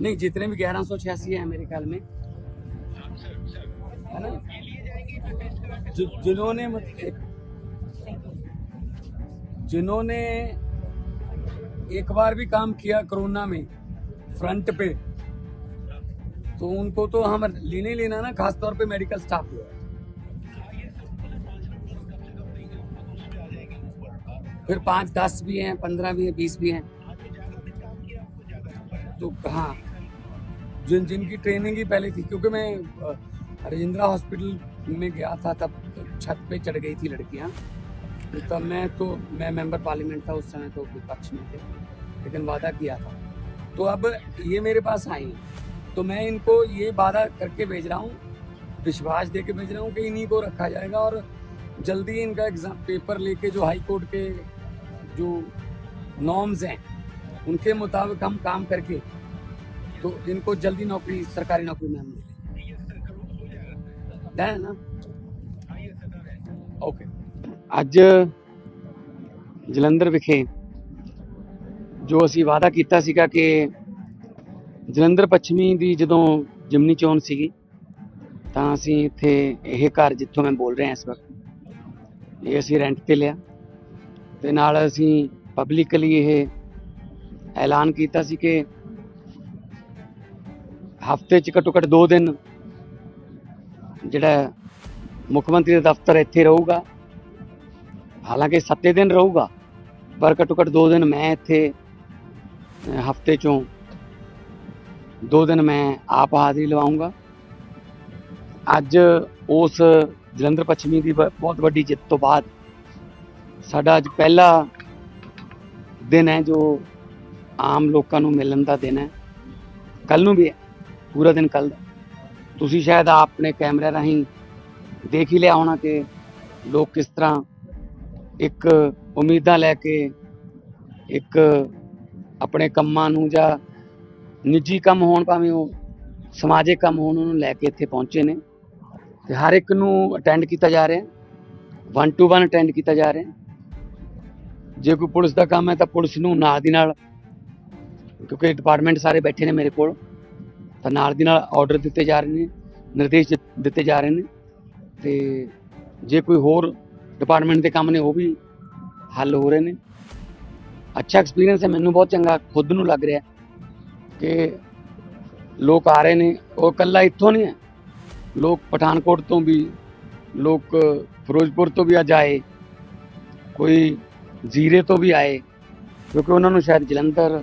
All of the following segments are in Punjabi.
नहीं, जितने भी ग्यारह सौ छियासी है मेरे ख्याल में। है ना? जिन्होंने जिन्होंने एक बार भी काम किया कोरोना में, फ्रंट पे तो उनको तो हम लेने लेना ना, खास तौर पे मेडिकल स्टाफ को। फिर पाँच दस भी हैं, पंद्रह भी हैं, बीस भी हैं। तो हाँ जिन जिनकी ट्रेनिंग ही पहले थी, क्योंकि मैं राजेंद्रा हॉस्पिटल में गया था, तब छत पे चढ़ गई थी लड़कियाँ तो तब मैं तो मैं मेंबर पार्लियामेंट था उस समय तो विपक्ष में थे, लेकिन वादा किया था तो अब ये मेरे पास आई। तो मैं इनको ये वादा करके भेज रहा हूँ, विश्वास दे के भेज रहा हूँ कि इन्हीं को रखा जाएगा और जल्दी इनका एग्ज़ाम पेपर लेके जो हाई कोर्ट के जो नॉर्म्स हैं, उनके मुताबिक हम काम करके तो इनको जल्दी नौकरी सरकारी नौकरी में हम मिले है ना ਓਕੇ ਅੱਜ ਜਲੰਧਰ ਵਿਖੇ ਜੋ ਅਸੀਂ ਵਾਅਦਾ ਕੀਤਾ ਸੀਗਾ ਕਿ ਜਲੰਧਰ ਪੱਛਮੀ ਦੀ ਜਦੋਂ ਜਿਮਨੀ ਚੋਣ ਸੀਗੀ ਤਾਂ ਅਸੀਂ ਇੱਥੇ ਇਹ ਘਰ ਜਿੱਥੋਂ ਮੈਂ ਬੋਲ ਰਿਹਾ ਇਸ ਵਕਤ ਇਹ ਅਸੀਂ ਰੈਂਟ ਤੇ ਲਿਆ ਤੇ ਨਾਲ ਅਸੀਂ ਪਬਲਿਕਲੀ ਇਹ ਐਲਾਨ ਕੀਤਾ ਸੀ ਕਿ ਹਫ਼ਤੇ 'ਚ ਘੱਟੋ ਘੱਟ 2 ਦਿਨ ਜਿਹੜਾ ਮੁੱਖ ਮੰਤਰੀ ਦਾ ਦਫ਼ਤਰ ਇੱਥੇ ਰਹੂਗਾ। ਹਾਲਾਂਕਿ 7 ਦਿਨ ਰਹੂਗਾ, ਪਰ ਘੱਟੋ ਘੱਟ 2 ਦਿਨ ਮੈਂ ਇੱਥੇ ਹਫ਼ਤੇ 'ਚੋਂ 2 ਦਿਨ ਮੈਂ ਆਪ ਹਾਜ਼ਰੀ ਲਵਾਉਂਗਾ। ਅੱਜ ਉਸ ਜਲੰਧਰ ਪੱਛਮੀ ਦੀ ਬ- ਬਹੁਤ ਵੱਡੀ ਜਿੱਤ ਤੋਂ ਬਾਅਦ ਸਾਡਾ ਅੱਜ ਪਹਿਲਾ ਦਿਨ ਹੈ ਜੋ ਆਮ ਲੋਕਾਂ ਨੂੰ ਮਿਲਣ ਦਾ ਦਿਨ ਹੈ। ਕੱਲ ਨੂੰ ਵੀ ਪੂਰਾ ਦਿਨ ਕੱਲ ਦਾ। ਤੁਸੀਂ ਸ਼ਾਇਦ ਆਪਣੇ ਕੈਮਰੇ ਰਾਹੀਂ ਦੇਖ ਹੀ ਲਿਆ ਹੋਣਾ ਕਿ ਲੋਕ ਕਿਸ ਤਰ੍ਹਾਂ ਇੱਕ ਉਮੀਦਾਂ ਲੈ ਕੇ ਇੱਕ ਆਪਣੇ ਕੰਮਾਂ ਨੂੰ ਜਾਂ ਨਿੱਜੀ ਕੰਮ ਹੋਣ, ਭਾਵੇਂ ਉਹ ਸਮਾਜਿਕ ਕੰਮ ਹੋਣ, ਉਹਨੂੰ ਲੈ ਕੇ ਇੱਥੇ ਪਹੁੰਚੇ ਨੇ। ਤੇ ਹਰ ਇੱਕ ਨੂੰ ਅਟੈਂਡ ਕੀਤਾ ਜਾ ਰਿਹਾ। ਵਨ ਟੂ ਵਨ ਅਟੈਂਡ ਕੀਤਾ ਜਾ ਰਿਹਾ। ਜੇ ਕੋਈ ਪੁਲਿਸ ਦਾ ਕੰਮ ਹੈ ਤਾਂ ਪੁਲਿਸ ਨੂੰ ਨਾਲ ਦੀ ਨਾਲ, ਕਿਉਂਕਿ ਡਿਪਾਰਟਮੈਂਟ ਸਾਰੇ ਬੈਠੇ ਨੇ ਮੇਰੇ ਕੋਲ। ਤਾਂ ਨਾਲ ਦੀ ਨਾਲ ਆਰਡਰ ਦਿੱਤੇ ਜਾ ਰਹੇ ਨੇ, ਨਿਰਦੇਸ਼ ਦਿੱਤੇ ਜਾ ਰਹੇ ਨੇ ਤੇ ਜੇ ਕੋਈ ਹੋਰ ਡਿਪਾਰਟਮੈਂਟ ਦੇ ਕੰਮ ਨੇ ਉਹ ਵੀ ਹੱਲ ਹੋ ਰਹੇ ਨੇ। ਅੱਛਾ ਐਕਸਪੀਰੀਅੰਸ ਹੈ, ਮੈਨੂੰ ਬਹੁਤ ਚੰਗਾ ਖੁਦ ਨੂੰ ਲੱਗ ਰਿਹਾ ਕਿ ਲੋਕ ਆ ਰਹੇ ਨੇ, ਉਹ ਇਕੱਲਾ ਇੱਥੋਂ ਨਹੀਂ ਹੈ। ਲੋਕ ਪਠਾਨਕੋਟ ਤੋਂ ਵੀ, ਲੋਕ ਫਿਰੋਜ਼ਪੁਰ ਤੋਂ ਵੀ ਅੱਜ ਆਏ, ਕੋਈ ਜ਼ੀਰੇ ਤੋਂ ਵੀ ਆਏ, ਕਿਉਂਕਿ ਉਹਨਾਂ ਨੂੰ ਸ਼ਾਇਦ ਜਲੰਧਰ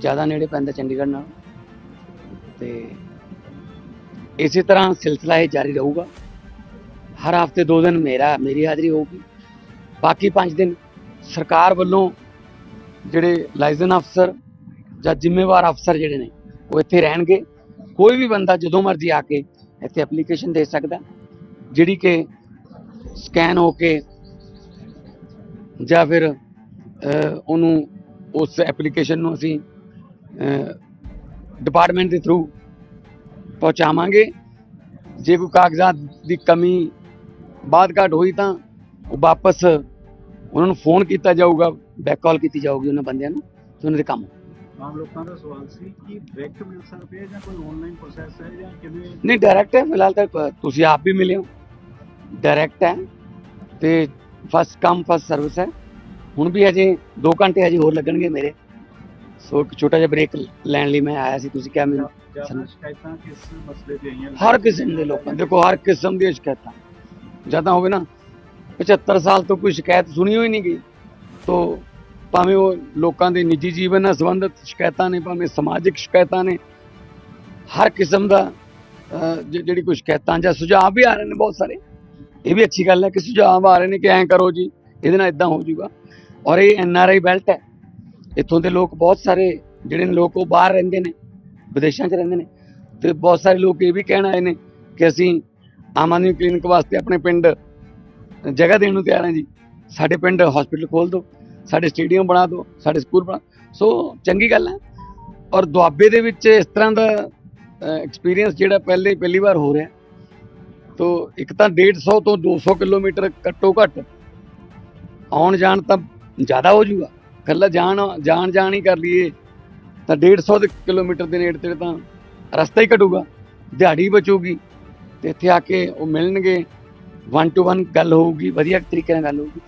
ਜ਼ਿਆਦਾ ਨੇੜੇ ਪੈਂਦਾ ਚੰਡੀਗੜ੍ਹ ਨਾਲ। ਤੇ ਇਸੇ ਤਰ੍ਹਾਂ ਸਿਲਸਿਲਾ ਇਹ ਜਾਰੀ ਰਹੂਗਾ। ਹਰ ਹਫ਼ਤੇ ਦੋ ਦਿਨ ਮੇਰਾ, ਮੇਰੀ ਹਾਜ਼ਰੀ ਹੋਊਗੀ। ਬਾਕੀ ਪੰਜ ਦਿਨ ਸਰਕਾਰ ਵੱਲੋਂ ਜਿਹੜੇ ਲਾਇਸੈਂਸ ਅਫਸਰ ਜਾਂ ਜ਼ਿੰਮੇਵਾਰ ਅਫਸਰ ਜਿਹੜੇ ਨੇ, ਉਹ ਇੱਥੇ ਰਹਿਣਗੇ। ਕੋਈ ਵੀ ਬੰਦਾ ਜਦੋਂ ਮਰਜ਼ੀ ਆ ਕੇ ਇੱਥੇ ਐਪਲੀਕੇਸ਼ਨ ਦੇ ਸਕਦਾ। ਜਿਹੜੀ ਕਿ ਸਕੈਨ ਹੋ ਕੇ ਜਾਂ ਫਿਰ ਉਹਨੂੰ ਉਸ ਐਪਲੀਕੇਸ਼ਨ ਨੂੰ ਅਸੀਂ ਡਿਪਾਰਟਮੈਂਟ ਦੇ ਥਰੂ ਪਹੁੰਚਾਵਾਂਗੇ। ਜੇ ਕੋਈ ਕਾਗਜ਼ਾਤ ਦੀ ਕਮੀ ਬਾਅਦ ਘਾਟ ਹੋਈ ਤਾਂ ਉਹ ਵਾਪਸ ਉਹਨਾਂ ਨੂੰ ਫੋਨ ਕੀਤਾ ਜਾਊਗਾ ਬੈਕ ਕਾਲ ਕੀਤੀ ਜਾਊਗੀ ਉਹਨਾਂ ਬੰਦਿਆਂ ਨੂੰ ਤੇ ਉਹਨਾਂ ਦੇ ਕੰਮ ਆਮ ਲੋਕਾਂ ਦਾ ਸਵਾਲ ਸੀ ਕਿ ਡਾਇਰੈਕਟ ਮਿਲ ਸਕਦੇ ਜਾਂ ਕੋਈ ਆਨਲਾਈਨ ਪ੍ਰੋਸੈਸ ਹੈ ਜਾਂ ਕਿਵੇਂ? ਨਹੀਂ ਡਾਇਰੈਕਟ ਹੈ ਫਿਲਹਾਲ ਤਾਂ ਤੁਸੀਂ ਆਪ ਵੀ ਮਿਲੇ ਹੋ। ਡਾਇਰੈਕਟ ਹੈ ਤੇ ਫਸਟ ਕਮ ਫਸਟ ਸਰਵਿਸ ਹੈ। ਹੁਣ ਵੀ ਅਜੇ 2 ਘੰਟੇ ਅਜੇ ਹੋਰ ਲੱਗਣਗੇ ਮੇਰੇ। ਸੋ ਇੱਕ ਛੋਟਾ ਜਿਹਾ ਬ੍ਰੇਕ ਲੈਣ ਲਈ ਮੈਂ ਆਇਆ ਸੀ ਤੁਸੀਂ ਕਿਹਾ ਮੈਨੂੰ ਜ਼ਿਆਦਾ ਸ਼ਿਕਾਇਤਾਂ ਕਿਸ ਮਸਲੇ ਤੇ ਆਈਆਂ ਹਰ ਕਿਸਮ ਦੇ ਲੋਕਾਂ ਦੇਖੋ ਹਰ ਕਿਸਮ ਦੀਆਂ ਸ਼ਿਕਾਇਤਾਂ। ਜਦੋਂ ਹੋਵੇ ਨਾ 75 ਸਾਲ ਤੋਂ ਕੋਈ ਸ਼ਿਕਾਇਤ ਸੁਣੀ ਹੋਈ ਨਹੀਂ ਗਈ ਤੋਂ ਭਾਵੇਂ ਉਹ ਲੋਕਾਂ ਦੇ ਨਿੱਜੀ ਜੀਵਨ ਨਾਲ ਸੰਬੰਧਿਤ ਸ਼ਿਕਾਇਤਾਂ ਨੇ ਭਾਵੇਂ ਸਮਾਜਿਕ ਸ਼ਿਕਾਇਤਾਂ ਨੇ ਹਰ ਕਿਸਮ ਦਾ ਜਿਹੜੀ ਕੋਈ ਸ਼ਿਕਾਇਤਾਂ ਜਾਂ ਸੁਝਾਅ ਵੀ ਆ ਰਹੇ ਨੇ ਬਹੁਤ ਸਾਰੇ। ਇਹ ਵੀ ਅੱਛੀ ਗੱਲ ਹੈ ਕਿ ਸੁਝਾਅ ਆ ਰਹੇ ਨੇ ਕਿ ਐਂ ਕਰੋ ਜੀ ਇਹਦੇ ਨਾਲ ਇਦਾਂ ਹੋ ਜਾਊਗਾ ਔਰ ਇਹ ਐਨ ਆਰ ਆਈ ਬੈਲਟ ਹੈ। ਇੱਥੋਂ ਦੇ ਲੋਕ ਬਹੁਤ ਸਾਰੇ ਜਿਹੜੇ ਨੇ ਲੋਕ ਉਹ ਬਾਹਰ ਰਹਿੰਦੇ ਨੇ, ਵਿਦੇਸ਼ਾਂ 'ਚ ਰਹਿੰਦੇ ਨੇ ਤੇ ਬਹੁਤ ਸਾਰੇ ਲੋਕ ਇਹ ਵੀ ਕਹਿਣ ਆਏ ਨੇ ਕਿ ਅਸੀਂ ਆਮ ਆਦਮੀ ਕਲੀਨਿਕ ਵਾਸਤੇ ਆਪਣੇ ਪਿੰਡ ਜਗ੍ਹਾ ਦੇਣ ਨੂੰ ਤਿਆਰ ਹਾਂ ਜੀ। ਸਾਡੇ ਪਿੰਡ ਹਸਪੀਟਲ ਖੋਲ ਦਿਓ, ਸਾਡੇ ਸਟੇਡੀਅਮ ਬਣਾ ਦਿਓ, ਸਾਡੇ ਸਕੂਲ ਬਣਾ ਸੋ ਚੰਗੀ ਗੱਲ ਹੈ ਔਰ ਦੁਆਬੇ ਦੇ ਵਿੱਚ ਇਸ ਤਰ੍ਹਾਂ ਦਾ ਐਕਸਪੀਰੀਅੰਸ ਜਿਹੜਾ ਪਹਿਲੇ ਪਹਿਲੀ ਵਾਰ ਹੋ ਰਿਹਾ। ਤੋ ਇੱਕ ਤਾਂ 150 ਤੋਂ 200 ਕਿਲੋਮੀਟਰ ਘੱਟੋ ਘੱਟ ਆਉਣ ਜਾਣ ਤਾਂ ਜ਼ਿਆਦਾ ਹੋ ਜੂਗਾ ਕੱਲਾ ਜਾਣ ਜਾਣ ਜਾਣ ਹੀ ਕਰ ਲਈਏ ਤਾਂ 150 ਦੇ ਕਿਲੋਮੀਟਰ ਦੇ ਨੇੜੇ ਤੇੜੇ ਤਾਂ ਰਸਤਾ ਹੀ ਘਟੂਗਾ ਦਿਹਾੜੀ ਬਚੂਗੀ ਤੇ ਇੱਥੇ ਆ ਕੇ ਉਹ ਮਿਲਣਗੇ ਵਨ ਟੂ ਵਨ ਗੱਲ ਹੋਊਗੀ ਵਧੀਆ ਤਰੀਕੇ ਨਾਲ ਗੱਲ ਹੋਊਗੀ।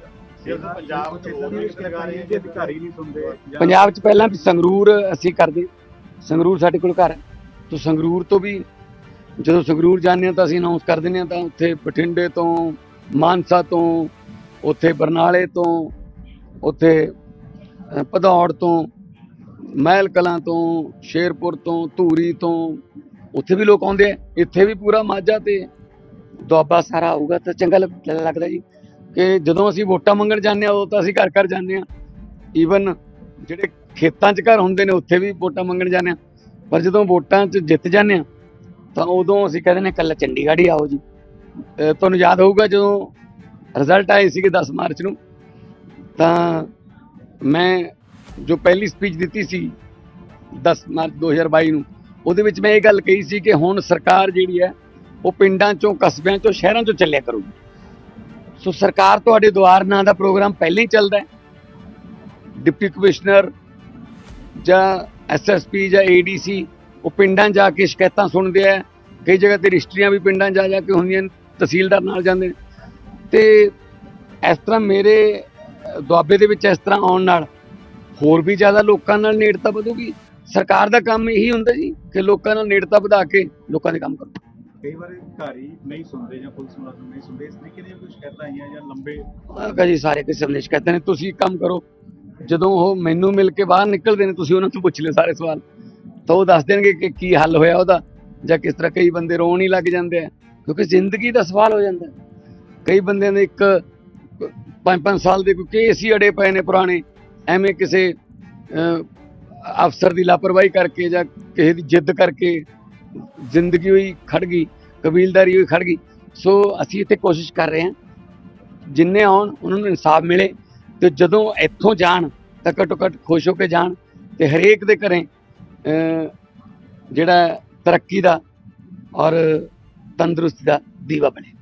ਪੰਜਾਬ 'ਚ ਪਹਿਲਾਂ ਵੀ ਸੰਗਰੂਰ ਅਸੀਂ ਕਰਦੇ ਸੰਗਰੂਰ ਸਾਡੇ ਕੋਲ ਘਰ ਹੈ ਤੋਂ ਸੰਗਰੂਰ ਤੋਂ ਵੀ ਜਦੋਂ ਸੰਗਰੂਰ ਜਾਂਦੇ ਹਾਂ ਤਾਂ ਅਸੀਂ ਅਨਾਉਂਸ ਕਰ ਦਿੰਦੇ ਹਾਂ ਤਾਂ ਉੱਥੇ ਬਠਿੰਡੇ ਤੋਂ ਮਾਨਸਾ ਤੋਂ ਉੱਥੇ ਬਰਨਾਲੇ ਤੋਂ ਉੱਥੇ ਅ, ਭਦੌੜ ਤੋਂ ਮਹਿਲ ਕਲਾਂ ਤੋਂ ਸ਼ੇਰਪੁਰ ਤੋਂ ਧੂਰੀ ਤੋਂ ਉੱਥੇ ਵੀ ਲੋਕ ਆਉਂਦੇ ਆ ਇੱਥੇ ਵੀ ਪੂਰਾ ਮਾਝਾ ਤੇ ਦੁਆਬਾ ਸਾਰਾ ਆਊਗਾ ਤਾਂ ਚੰਗਾ ਲੱਗ- ਲੱਗਦਾ ਜੀ ਕਿ ਜਦੋਂ ਅਸੀਂ ਵੋਟਾਂ ਮੰਗਣ ਜਾਂਦੇ ਆ ਉਦੋਂ ਤਾਂ ਅਸੀਂ ਘਰ ਘਰ ਜਾਂਦੇ ਆ। ਈਵਨ ਜਿਹੜੇ ਖੇਤਾਂ 'ਚ ਘਰ ਹੁੰਦੇ ਨੇ ਉੱਥੇ ਵੀ ਵੋਟਾਂ ਮੰਗਣ ਜਾਂਦੇ ਆ। ਪਰ ਜਦੋਂ ਵੋਟਾਂ 'ਚ ਜਿੱਤ ਜਾਂਦੇ ਆ ਤਾਂ ਉਦੋਂ ਅਸੀਂ ਕਹਿੰਦੇ ਨੇ ਕੱਲਾ ਚੰਡੀਗੜ੍ਹ ਹੀ ਆਓ ਜੀ। ਤੁਹਾਨੂੰ ਯਾਦ ਹੋਊਗਾ ਜਦੋਂ ਰਿਜ਼ਲਟ ਆਏ ਸੀਗੇ 10 ਮਾਰਚ ਨੂੰ ਤਾਂ ਮੈਂ ਜੋ ਪਹਿਲੀ ਸਪੀਚ ਦਿੱਤੀ ਸੀ 10 ਮਾਰਚ 2022 ਨੂੰ, ਉਹਦੇ ਵਿੱਚ ਮੈਂ ਇਹ ਗੱਲ ਕਹੀ ਸੀ ਕਿ ਹੁਣ ਸਰਕਾਰ ਜਿਹੜੀ ਹੈ, ਉਹ ਪਿੰਡਾਂ 'ਚੋਂ, ਕਸਬਿਆਂ 'ਚੋਂ, ਸ਼ਹਿਰਾਂ 'ਚੋਂ ਚੱਲਿਆ ਕਰੂਗੀ। ਸੋ ਸਰਕਾਰ ਤੁਹਾਡੇ ਦੁਆਰ ਨਾਂ ਦਾ ਪ੍ਰੋਗਰਾਮ ਪਹਿਲਾਂ ਹੀ ਚੱਲਦਾ ਹੈ। ਡਿਪਟੀ ਕਮਿਸ਼ਨਰ ਜਾਂ ਐਸਐਸਪੀ ਜਾਂ ਏਡੀਸੀ ਉਹ ਪਿੰਡਾਂ ਜਾ ਕੇ ਸ਼ਿਕਾਇਤਾਂ ਸੁਣਦੇ ਆ। ਕਈ ਜਗ੍ਹਾ ਤੇ ਰਜਿਸਟਰੀਆਂ ਵੀ ਪਿੰਡਾਂ ਜਾ ਜਾ ਕੇ ਹੁੰਦੀਆਂ ਨੇ, ਤਹਿਸੀਲਦਾਰ ਨਾਲ ਜਾਂਦੇ ਨੇ। ਤੇ ਇਸ ਤਰ੍ਹਾਂ ਮੇਰੇ ਦੁਆਬੇ ਦੇ ਵਿੱਚ ਇਸ ਤਰ੍ਹਾਂ ਆਉਣ ਨਾਲ ਹੋਰ ਵੀ ਜ਼ਿਆਦਾ ਲੋਕਾਂ ਨਾਲ ਨੇੜਤਾ ਵਧੂਗੀ? ਸਰਕਾਰ ਦਾ ਕੰਮ ਇਹੀ ਹੁੰਦਾ ਜੀ ਕਿ ਲੋਕਾਂ ਨਾਲ ਨੇੜਤਾ ਵਧਾ ਕੇ ਲੋਕਾਂ ਦੇ ਕੰਮ ਕਰੋ। ਕਈ ਵਾਰ ਅਧਿਕਾਰੀ ਨਹੀਂ ਸੁਣਦੇ ਜਾਂ ਪੁਲਿਸ ਮੁਲਾਜ਼ਮ ਨਹੀਂ ਸੁਣਦੇ ਇਸ ਤਰੀਕੇ ਦੀਆਂ ਕੋਈ ਸ਼ਿਕਾਇਤਾਂ ਆਈਆਂ ਜਾਂ ਲੰਬੇ ਮੈਂ ਕਿਹਾ ਜੀ ਸਾਰੇ ਕਿਸਮ ਦੇ ਸ਼ਿਕਾਇਤਾਂ ਨੇ ਤੁਸੀਂ ਇੱਕ ਕੰਮ ਕਰੋ ਜਦੋਂ ਉਹ ਮੈਨੂੰ ਮਿਲ ਕੇ ਬਾਹਰ ਨਿਕਲਦੇ ਨੇ ਤੁਸੀਂ ਉਹਨਾਂ ਤੋਂ ਪੁੱਛ ਲਿਓ ਸਾਰੇ ਸਵਾਲ। ਤਾਂ ਉਹ ਦੱਸ ਦੇਣਗੇ ਕਿ ਕੀ ਹੱਲ ਹੋਇਆ ਉਹਦਾ ਜਾਂ ਕਿਸ ਤਰ੍ਹਾਂ ਕਈ ਬੰਦੇ ਰੋਣ ਹੀ ਲੱਗ ਜਾਂਦੇ ਆ ਕਿਉਂਕਿ ਜ਼ਿੰਦਗੀ ਦਾ ਸਵਾਲ ਹੋ ਜਾਂਦਾ। ਕਈ ਬੰਦਿਆਂ ਦੇ ਇੱਕ ਪੰਜ ਪੰਜ ਸਾਲ ਦੇ ਕੋਈ ਕੇਸ ਹੀ ਅੜੇ ਪਏ ਨੇ ਪੁਰਾਣੇ। ਐਵੇਂ ਕਿਸੇ ਅਫਸਰ ਦੀ ਲਾਪਰਵਾਹੀ ਕਰਕੇ ਜਾਂ ਕਿਸੇ ਦੀ ਜਿੱਦ ਕਰਕੇ ਜ਼ਿੰਦਗੀ ਹੋਈ ਖੜ ਗਈ, ਕਬੀਲਦਾਰੀ ਹੋਈ ਖੜ ਗਈ। ਸੋ ਅਸੀਂ ਇੱਥੇ ਕੋਸ਼ਿਸ਼ ਕਰ ਰਹੇ ਹਾਂ, ਜਿੰਨੇ ਆਉਣ, ਉਹਨਾਂ ਨੂੰ ਇਨਸਾਫ ਮਿਲੇ ਤੇ ਜਦੋਂ ਇੱਥੋਂ ਜਾਣ ਤਾਂ ਘੱਟੋ ਘੱਟ ਖੁਸ਼ ਹੋ ਕੇ ਜਾਣ ਤੇ ਹਰੇਕ ਦੇ ਘਰੇ ਜਿਹੜਾ ਤਰੱਕੀ ਦਾ ਔਰ ਤੰਦਰੁਸਤੀ ਦਾ ਦੀਵਾ ਬਣੇ।